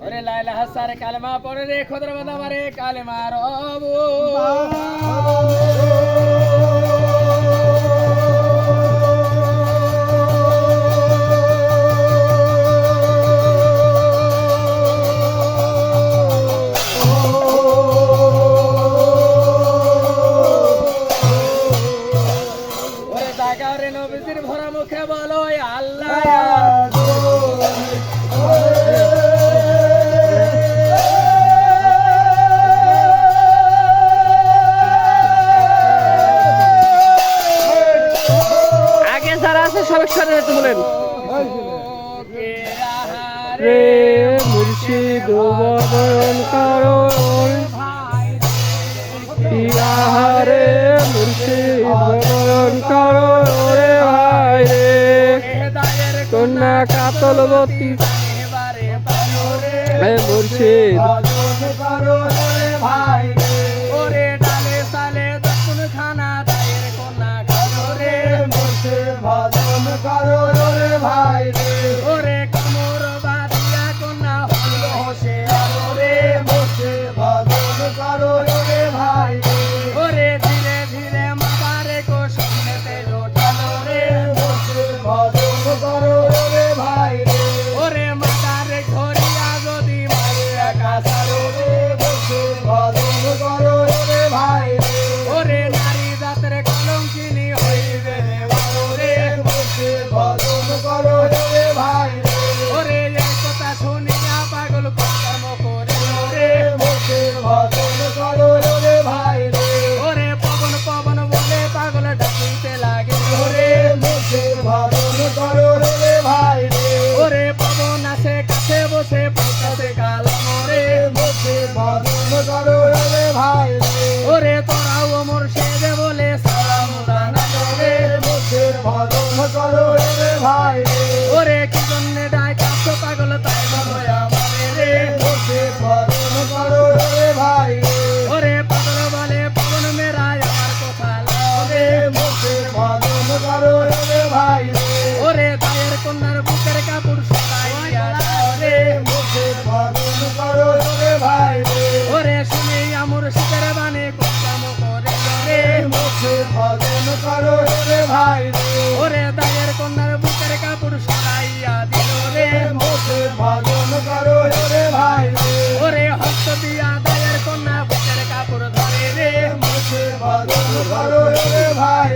ওরে লাইলা হাসারে কালেমা পরে রে খোদরা বাদাবারে কালেমা রব করেন রে মুর্শিদ বরণ রে মুর্শিদ বরণ করো রে কন্যা কাতলবতী রে মুর্শিদ। ভজন করো রে ভাই ওরে দায়ের কন্যার বুকের কাপড় সরাইয়া দিল রে মোদের ভজন করো রে ভাই ওরে হস্ত দিয়া দায়ের কন্যা বুকের কাপড় ধরে রে মোদের ভজন করো রে ভাই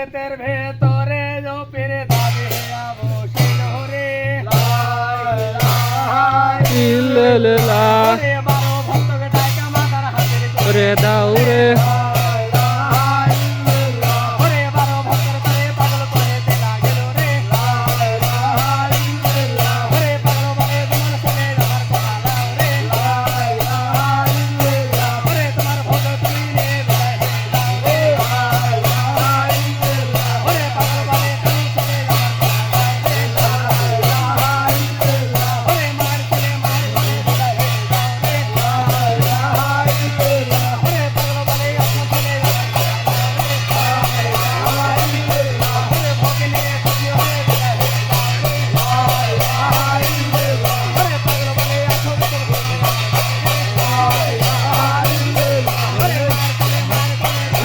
পেতের ভেতরে জপিরে দাবি বসে হরে লা রে দাও রে।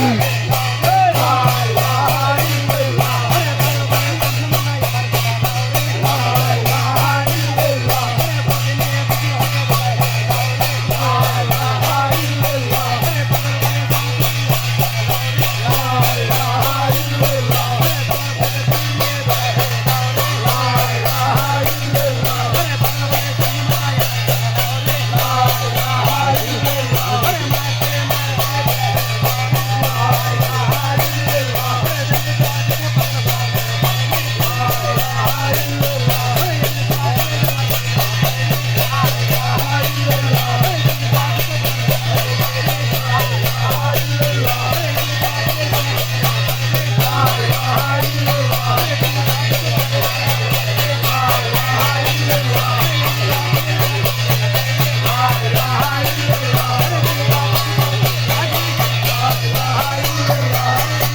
Woo!